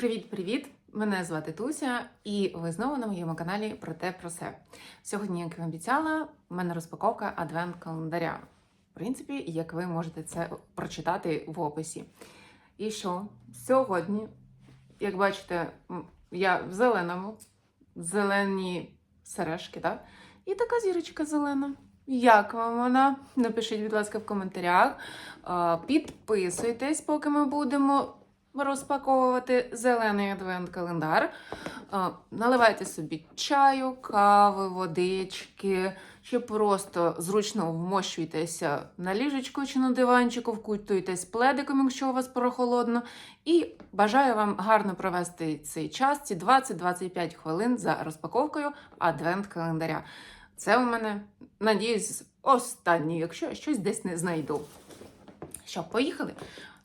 Привіт-привіт! Мене звати Туся, і ви знову на моєму каналі про те про все. Сьогодні, як і обіцяла, в мене розпаковка адвент-календаря. В принципі, як ви можете це прочитати в описі. І що? Сьогодні, як бачите, я в зеленому, зелені сережки, так? І така зірочка зелена. Як вам вона? Напишіть, будь ласка, в коментарях. Підписуйтесь, поки ми будемо розпаковувати зелений адвент-календар. Наливайте собі чаю, кави, водички, чи просто зручно вмощуйтеся на ліжечку чи на диванчику, вкутуйтесь пледиком, якщо у вас прохолодно. І бажаю вам гарно провести цей час, ці 20-25 хвилин за розпаковкою адвент-календаря. Це у мене, надіюсь, останній, якщо я щось десь не знайду. Що, поїхали?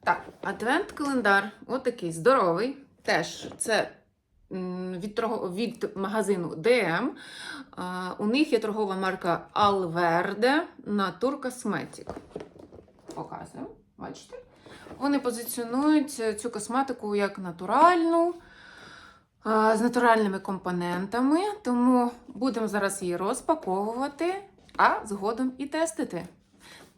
Так, адвент-календар, отакий здоровий. Теж це від, від магазину DM. У них є торгова марка Alverde Natur Cosmetic. Показую, бачите? Вони позиціонують цю косметику як натуральну, з натуральними компонентами. Тому будемо зараз її розпаковувати, а згодом і тестити.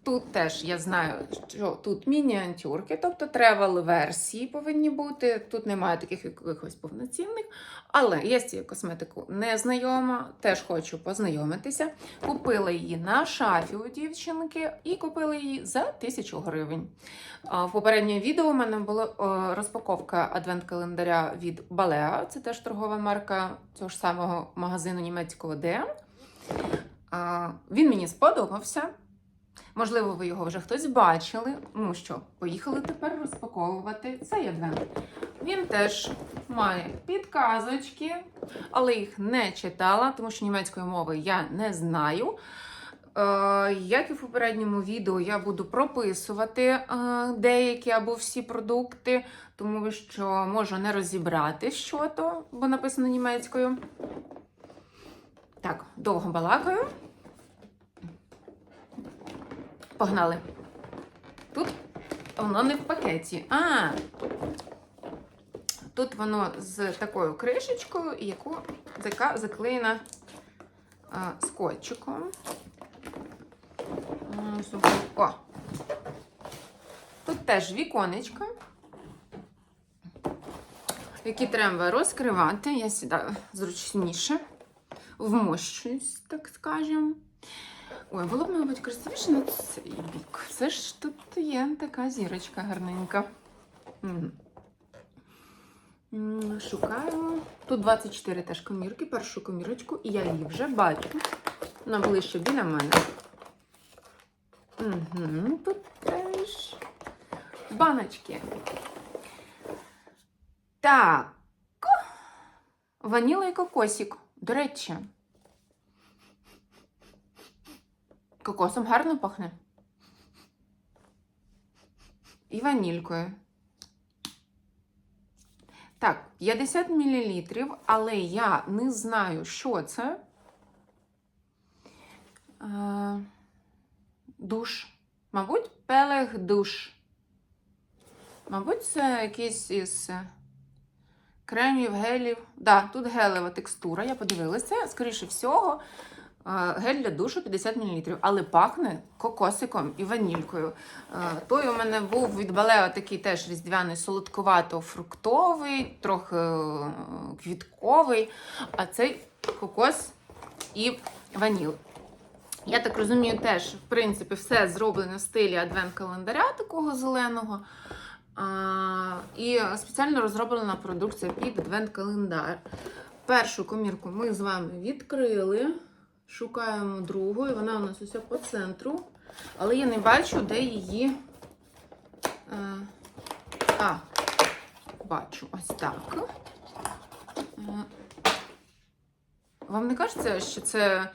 Тут теж я знаю, що тут мініатюрки, тобто тревел версії повинні бути. Тут немає таких якихось повноцінних. Але я з цією косметикою не знайома, теж хочу познайомитися. Купила її на шафі у дівчинки і купила її за 1000 гривень. В попередньому відео у мене була е, розпаковка адвент-календаря від Balea. Це теж торгова марка цього ж самого магазину німецького DM. Він мені сподобався. Можливо, ви його вже хтось бачили. Ну що, поїхали тепер розпаковувати цей адвент. Він теж має підказочки, але їх не читала, тому що німецької мови я не знаю. Е, Як і в попередньому відео, я буду прописувати е, деякі або всі продукти, тому що можу не розібрати, що то, бо написано німецькою. Так, довго балакаю. Погнали. Тут воно не в пакеті. А, тут воно з такою кришечкою, яку, яка заклеєна а, скотчиком. О! Тут теж віконечка, які треба розкривати. Я сідаю зручніше, вмощуюсь, так скажемо. Ой, було б, мабуть, красивіше на цей бік. Це ж тут є така зірочка гарненька. Шукаю. Тут 24 теж комірки, першу комірочку, і я її вже бачу. Вона ближче біля мене. Угу. Тут теж баночки. Так. Ваніла і кокосик. До речі. Кокосом гарно пахне. І ванількою. Так, 50 мл, але я не знаю, що це. Е, душ. Мабуть, пелег душ. Мабуть, це якийсь із кремів, гелів. Да, тут гелева текстура, я подивилася. Скоріше всього, гель для душу 50 мл, але пахне кокосиком і ванількою. Той у мене був від Балео такий теж різдвяний, солодкувато-фруктовий, трохи е, квітковий, а цей кокос і ваніл. Я так розумію, теж, в принципі, все зроблено в стилі адвент-календаря такого зеленого. І спеціально розроблена продукція під адвент-календар. Першу комірку ми з вами відкрили. Шукаємо другу, і вона у нас усе по центру. Але я не бачу, де її. е, А, бачу, ось так. Е, Вам не кажеться, що це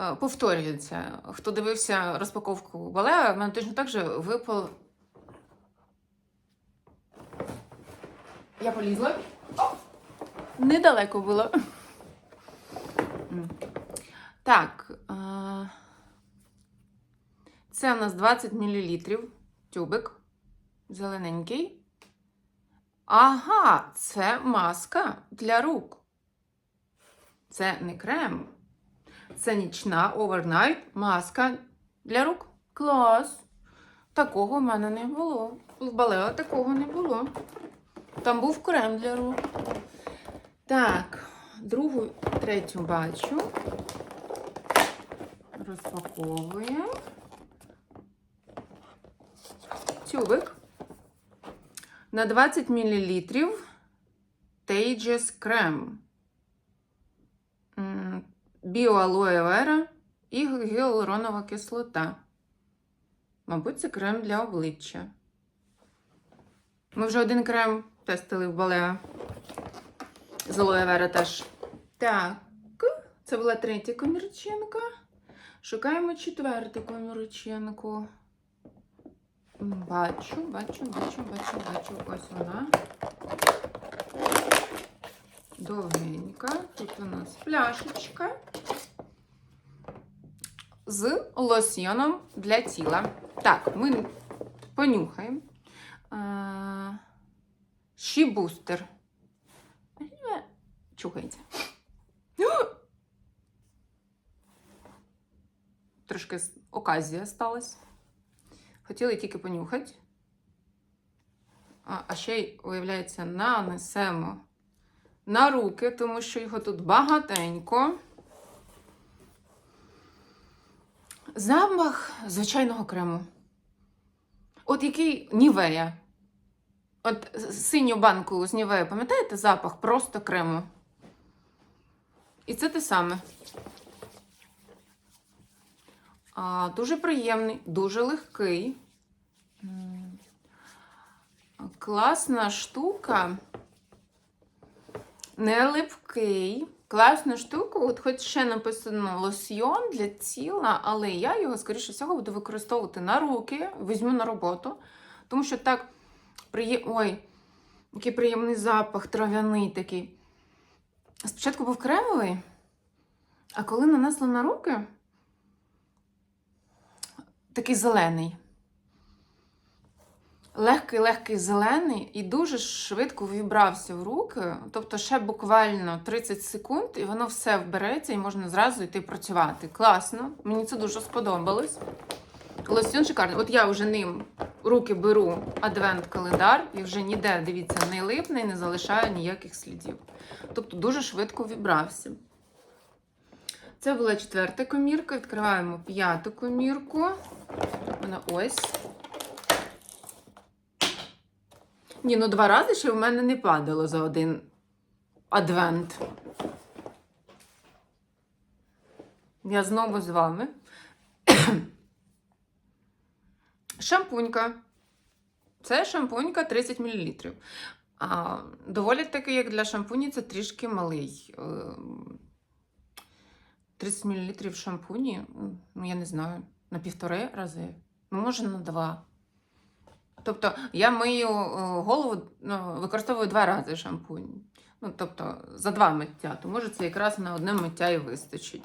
е, повторюється? Хто дивився розпаковку балея, в мене точно так же випав. Я полізла. О! Недалеко було. Так. е, Це у нас 20 мл тюбик. Зелененький. Ага, це маска для рук. Це не крем. Це нічна овернайт маска для рук. Клас. Такого в мене не було. В Балео такого не було. Там був крем для рук. Так, другу, третю бачу. Розпаковуємо. Тюбик. На 20 мл Tages крем. Біоалоє вера і гіалуронова кислота. Мабуть, це крем для обличчя. Ми вже один крем тестили в Балеа. З алоє вера теж. Так, це була третя комірчинка. Шукаємо четверту комірчинку. М, Бачу, бачу, бачу, бачу, бачу. Ось вона. Довгенька. Тут у нас пляшечка з лосьйоном для тіла. Так, ми понюхаємо. А, Щі бустер. Е, Чухається. Трошки оказія сталася. Хотіли тільки понюхати. А, ще й, виявляється, нанесемо на руки, тому що його тут багатенько. Запах звичайного крему. От який Нівея. От синю банку з Нівея, пам'ятаєте запах просто крему? І це те саме. Дуже приємний, дуже легкий. Класна штука. Не липкий. Класна штука. От хоч ще написано лосьйон для тіла, але я його, скоріше всього, буду використовувати на руки, візьму на роботу. Тому що так приє... Ой, який приємний запах, трав'яний такий. Спочатку був кремовий, а коли нанесла на руки, такий зелений. Легкий, легкий зелений і дуже швидко вібрався в руки. Тобто, ще буквально 30 секунд, і воно все вбереться, і можна зразу йти працювати. Класно, мені це дуже сподобалось. Лосьон шикарний. От я вже ним руки беру адвент-календар і вже ніде, дивіться, не липне і не залишає ніяких слідів. Тобто дуже швидко вібрався. Це була четверта комірка. Відкриваємо п'яту комірку. Вона ось. Ні, ну два рази ще в мене не падало за один адвент. Я знову з вами. Шампунька. Це шампунька 30 мл. А, доволі таки, як для шампуні, це трішки малий. Е, 30 мл шампуні, ну, я не знаю, на півтори рази, ну, може, на два. Тобто я мию е, голову, ну, використовую два рази шампунь. Ну, тобто за два миття, то може це якраз на одне миття і вистачить.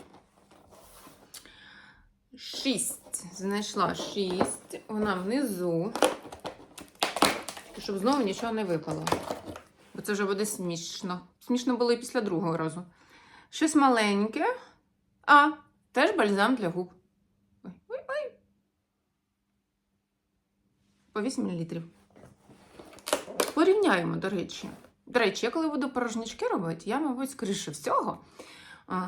Шість. Знайшла шість. Вона внизу. Щоб знову нічого не випало. Бо це вже буде смішно. Смішно було і після другого разу. Щось маленьке. А, теж бальзам для губ. Ой, ой, ой. По 8 мл. Порівняємо, до речі. До речі, я коли буду порожнячки робити, я, мабуть, скоріше всього,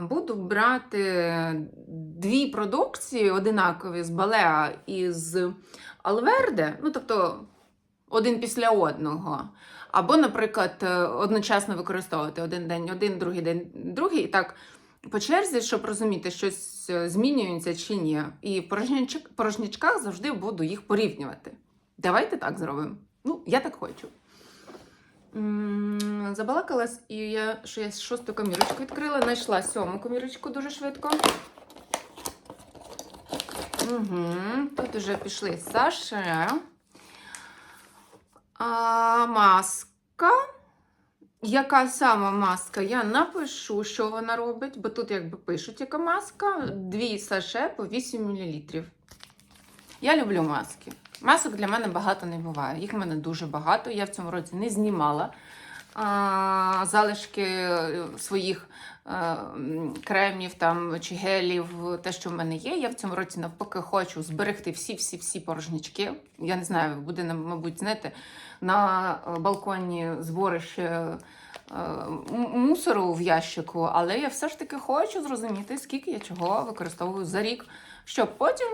буду брати дві продукції одинакові з Балеа і з Алверде, ну, тобто один після одного. Або, наприклад, е, одночасно використовувати один день, один, другий день, другий, і так по черзі, щоб розуміти, щось е, змінюється чи ні. І в порожнячках завжди буду їх порівнювати. Давайте так зробимо. Ну, я так хочу. Забалакалась, і я, що я шосту комірочку відкрила, знайшла сьому комірочку дуже швидко. Угу. Тут вже пішли Саше. А, маска. Яка сама маска? Я напишу, що вона робить, бо тут якби пишуть, яка маска. Дві саше по 8 мл. Я люблю маски. Масок для мене багато не буває. Їх в мене дуже багато. Я в цьому році не знімала залишки е, своїх е, кремів там, чи гелів, те, що в мене є. Я в цьому році навпаки хочу зберегти всі-всі-всі порожнячки. Я не знаю, буде, мабуть, знаєте, на е, балконі зборище мусору в ящику, але я все ж таки хочу зрозуміти, скільки я чого використовую за рік, щоб потім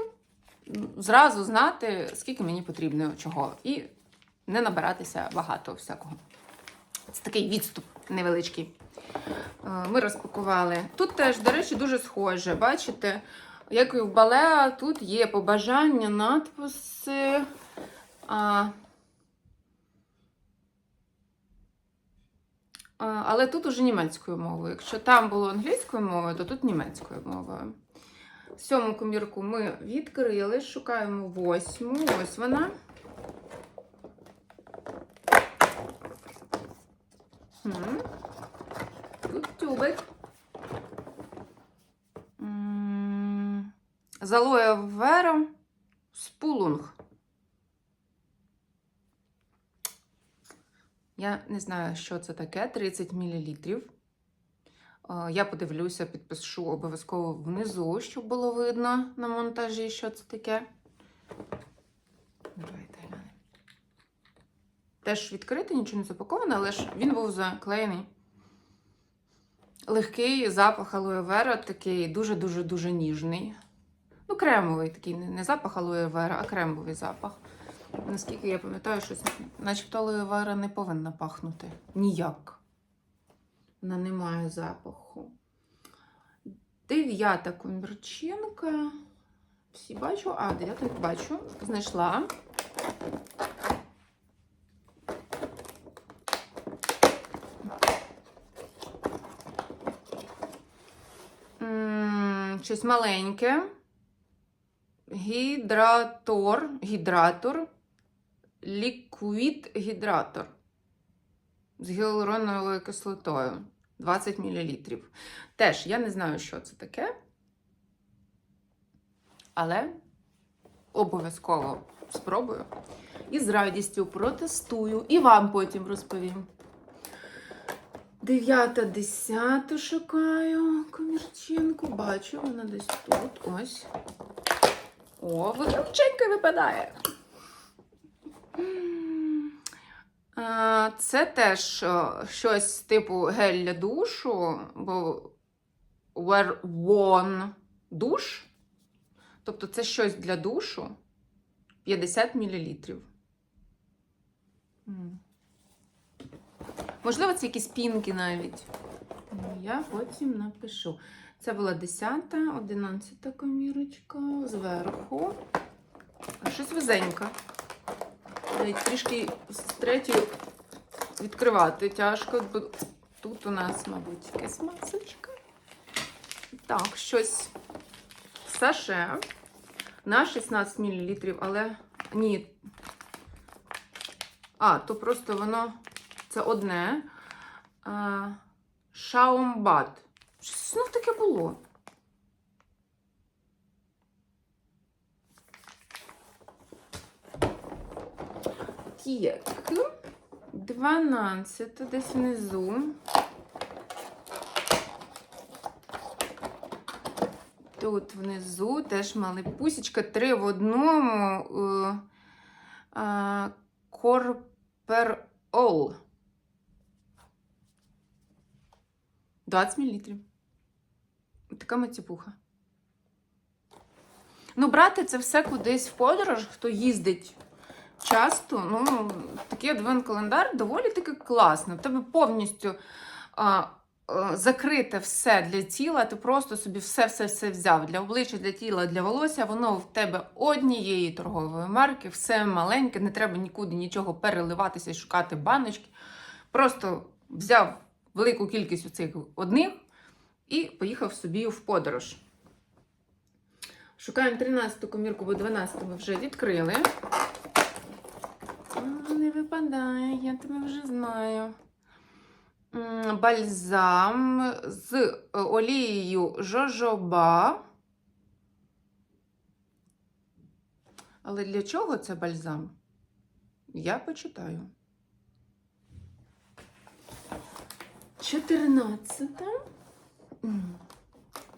зразу знати, скільки мені потрібно чого, і не набиратися багато всякого. Це такий відступ невеличкий. Е, Ми розпакували. Тут теж, до речі, дуже схоже. Бачите, як і в балеа, тут є побажання, надписи. А, але тут уже німецькою мовою. Якщо там було англійською мовою, то тут німецькою мовою. Сьому комірку ми відкрили, шукаємо восьму. Ось вона. Тут тюбик. З алоє вера спулунг. Я не знаю, що це таке. 30 мл. Я подивлюся, підпишу обов'язково внизу, щоб було видно на монтажі, що це таке. Давайте глянемо. Теж відкритий, нічого не запаковано, але ж він був заклеєний. Легкий запах алоє вера, такий дуже-дуже-дуже ніжний. Ну, кремовий такий, не запах алоє вера, а кремовий запах. Наскільки я пам'ятаю, що начебто алоє вера не повинна пахнути. Ніяк. Вона не має запаху. Дев'ята комірчинка. Всі бачу. А, дев'ята бачу. Знайшла. Щось маленьке. Гідратор. Гідратор. Ліквід гідратор. З гіалуроновою кислотою. 20 мл. Теж я не знаю, що це таке. Але обов'язково спробую. І з радістю протестую. І вам потім розповім. Дев'ята, десята шукаю комірчинку. Бачу, вона десь тут. Ось. О, виключенька випадає. Це теж щось типу гель для душу, бо Wear One душ. Тобто це щось для душу 50 мл. Можливо, це якісь пінки навіть. Ну, Я потім напишу. Це була 10, 11 комірочка зверху. А Щось везенька. Навіть трішки з третьої відкривати тяжко, бо тут у нас, мабуть, якась масочка. Так, щось саше на 16 мл, але ні. А, то просто воно це одне. А, Шаумбат. Щось знов таке було. Так. 12 десь внизу. Тут внизу теж мали пусічка, три в одному. е, а, Корперол. 20 мл. Така маціпуха. Ну, брати це все кудись в подорож, хто їздить часто. Ну, такий адвент-календар доволі таки класно. Тебе повністю а, а, закрите все для тіла. Ти просто собі все-все-все взяв для обличчя, для тіла, для волосся. Воно в тебе однієї торгової марки, все маленьке, не треба нікуди нічого переливатися і шукати баночки. Просто взяв велику кількість цих одних і поїхав собі в подорож. Шукаємо 13-ту комірку, бо 12 ми вже відкрили. Не випадає, я тебе вже знаю. Бальзам з е, олією жожоба. Але для чого це бальзам? Я почитаю. 14.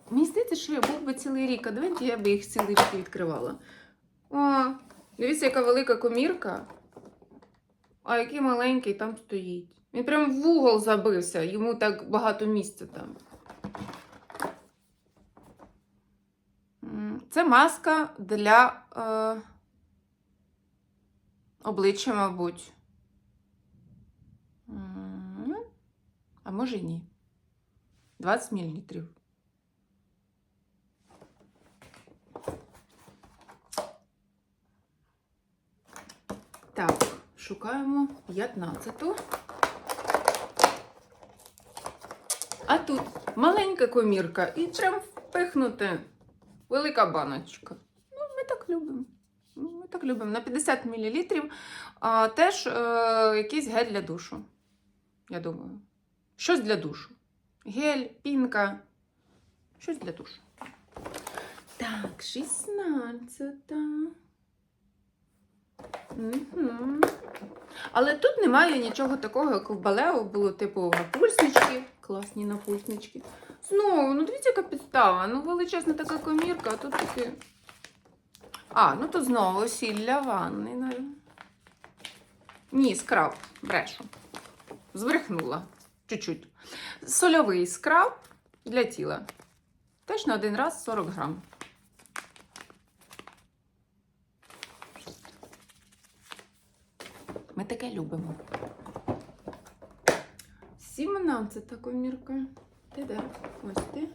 Мені здається, що я був би цілий рік адвент, я би їх цілий рік відкривала. О, дивіться, яка велика комірка. А який маленький там стоїть. Він прям в угол забився, йому так багато місця там. Це маска для е, обличчя, мабуть. А може й ні. 20 мл. Так, шукаємо 15-ту. А тут маленька комірка і прям впихнути велика баночка. Ну, ми так любимо. Ну, Ми так любимо. На 50 мл. А, теж е, якийсь гель для душу. Я думаю. Щось для душу. Гель, пінка. Щось для душу. Так, 16. Угу. Але тут немає нічого такого, як в Балео було, типу, напульснички. Класні напульснички. Знову, ну дивіться, яка підстава. Ну, величезна така комірка, а тут таке. А, ну то знову сіль для ванни. Ні, скраб, брешу. Збрехнула. Чуть-чуть. Сольовий скраб для тіла. Теж на один раз 40 грам. Ми таке любимо. 17 комірка. Ти де? Ось ти.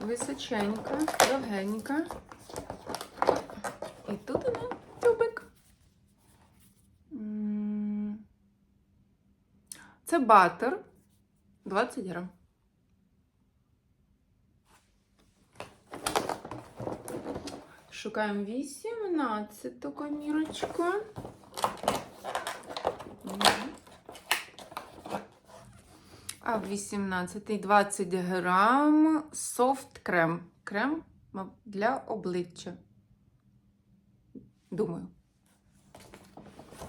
Височенька, довгенька. І тут вона тюбик. Це батер 20 грам. Шукаємо 18 комірочку. А в 18 20 грам софт крем. Крем для обличчя. Думаю.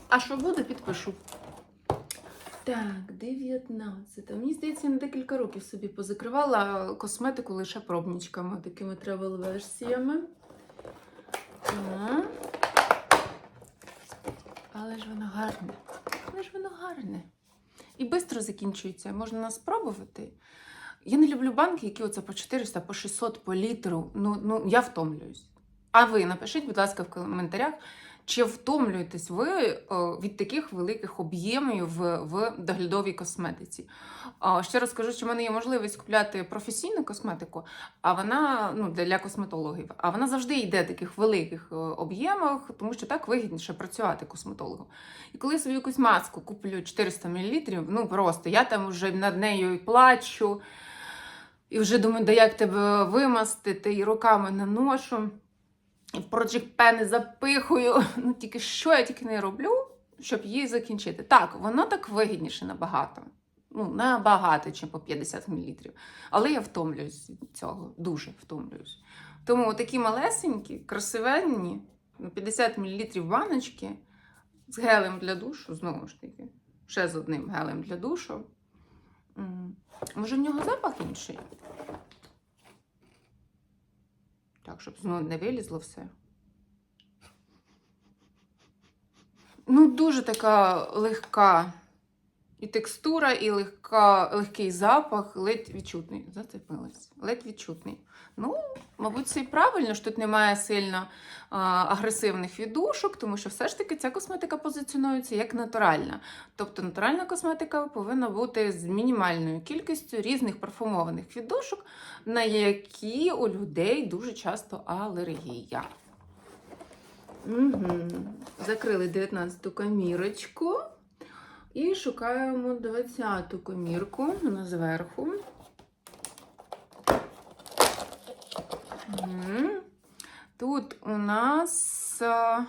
А що буде, підпишу. Так, 19. Мені здається, на декілька років собі позакривала косметику лише пробничками, такими тревел-версіями. Але ж воно гарне. Але ж воно гарне. І швидко закінчується. Можна спробувати. Я не люблю банки, які оце по 400, по 600 по літру. Ну, ну я втомлююсь. А ви напишіть, будь ласка, в коментарях, чи втомлюєтесь ви від таких великих об'ємів в, доглядовій косметиці? Ще раз кажу, що в мене є можливість купляти професійну косметику, а вона ну, для косметологів. А вона завжди йде в таких великих е, об'ємах, тому що так вигідніше працювати косметологом. І коли собі якусь маску куплю 400 мл, ну просто я там вже над нею і плачу, і вже думаю, да як тебе вимастити, і руками наношу, в Project Pen запихую. Ну тільки що я тільки не роблю, щоб її закінчити. Так, воно так вигідніше набагато. Ну, набагато, чим по 50 мл. Але я втомлююсь від цього, дуже втомлююсь. Тому такі малесенькі, красивенні, 50 мл баночки з гелем для душу, знову ж таки, ще з одним гелем для душу. Може, в нього запах інший? Так, щоб знову не вилізло все. Ну, дуже така легка і текстура, і легка, легкий запах, ледь відчутний. Зацепилась. Ледь відчутний. Ну, мабуть, це і правильно, що тут немає сильно а, агресивних віддушок, тому що все ж таки ця косметика позиціонується як натуральна. Тобто натуральна косметика повинна бути з мінімальною кількістю різних парфумованих віддушок, на які у людей дуже часто алергія. Угу. Закрили 19-ту комірочку. І шукаємо 20-ту комірку, вона зверху. Тут у нас е,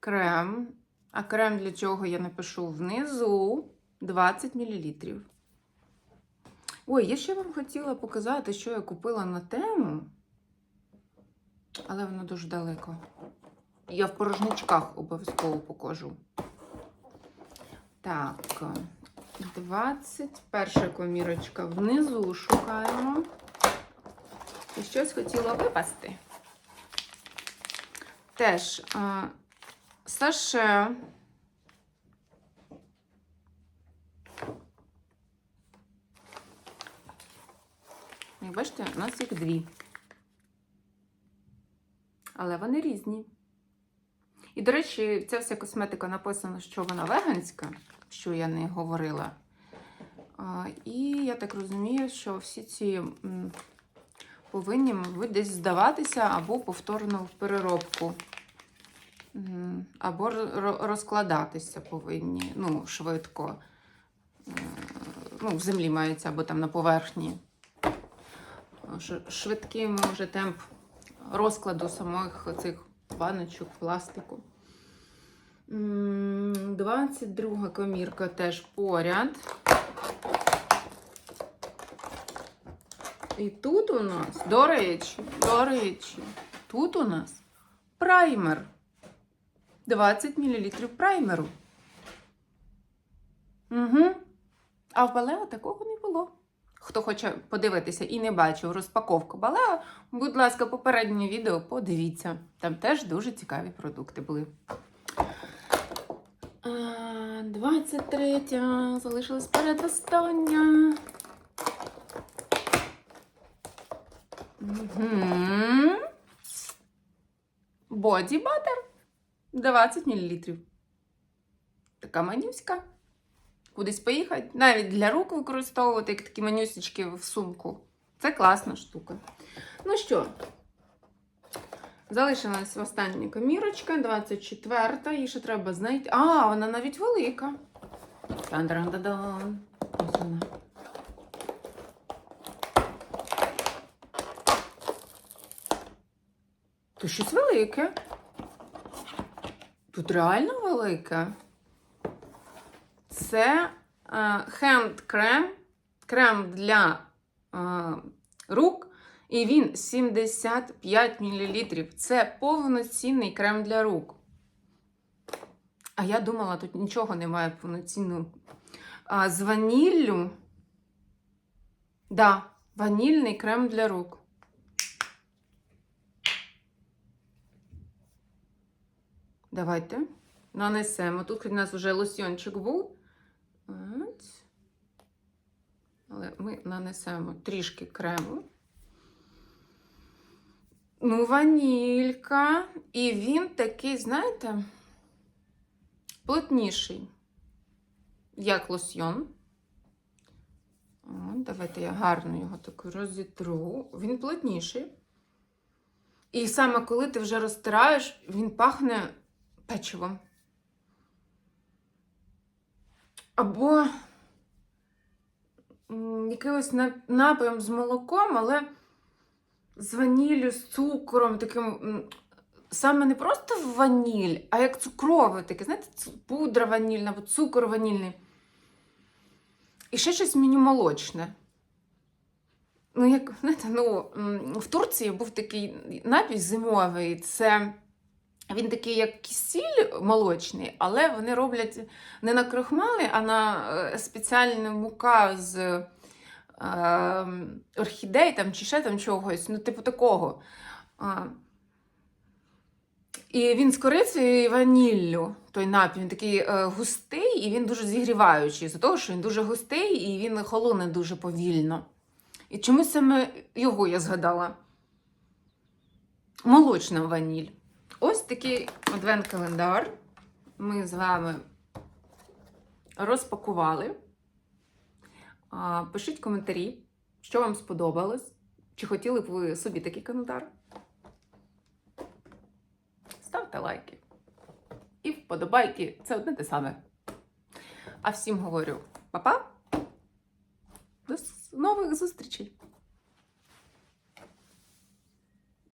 крем. А крем для чого я напишу внизу 20 мл. Ой, я ще вам хотіла показати, що я купила на тему, але воно дуже далеко. Я в порожничках обов'язково покажу. Так, 21 комірочка внизу шукаємо. І щось хотіло випасти. Теж а, саше. Як бачите, у нас їх дві. Але вони різні. І, до речі, ця вся косметика написано, що вона веганська, що я не говорила. І я так розумію, що всі ці повинні, мабуть, десь здаватися або повторно в переробку. Або розкладатися повинні ну, швидко. Е, Ну, в землі мається, або там на поверхні. Швидкий може темп розкладу самих цих баночок пластику. М, 22 комірка теж поряд. І тут у нас, до речі, до речі, тут у нас праймер. 20 мл праймеру. Угу. А в Балео такого не було. Хто хоче подивитися і не бачив розпаковку Балео, будь ласка, попереднє відео подивіться. Там теж дуже цікаві продукти були. 23 залишилась передостання. Боді батер 20 мл. Така манюська. Кудись поїхати, навіть для рук використовувати, як такі манюсечки в сумку. Це класна штука. Ну що, залишилась остання комірочка, 24-та. Її ще треба знайти. А, вона навіть велика. Тан-дан-дан-дан. Ось вона. Тут щось велике. Тут реально велике. Це хенд крем, крем для е, рук, і він 75 мл. Це повноцінний крем для рук. А я думала, тут нічого немає повноцінного. А, з ваніллю. Да, ванільний крем для рук. Давайте нанесемо. Тут у нас вже лосьончик був. Але ми нанесемо трішки крему. Ну, ванілька. І він такий, знаєте, плотніший, як лосьйон. О, давайте я гарно його так розітру. Він плотніший. І саме коли ти вже розтираєш, він пахне печивом. Або якимось на- напоєм з молоком, але з ваніллю, з цукром, таким. Саме не просто ваніль, а як цукрове таке, знаєте, пудра ванільна або цукор ванільний. І ще щось мінімолочне. Ну, як, знаєте, ну, в Турції був такий напій зимовий. Це він такий, як кисіль молочний, але вони роблять не на крохмали, а на е, спеціальну мука з орхідей там, чи ще там чогось, ну, типу такого. І він з корицею і ваніллю, той напій, він такий е, густий і він дуже зігріваючий. З того, що він дуже густий і він холоне дуже повільно. І чомусь саме його я згадала. Молочна ваніль. Ось такий адвент-календар. Ми з вами розпакували. Пишіть коментарі, що вам сподобалось. Чи хотіли б ви собі такий календар? Ставте лайки. І вподобайки це одне те саме. А всім говорю па-па. До нових зустрічей!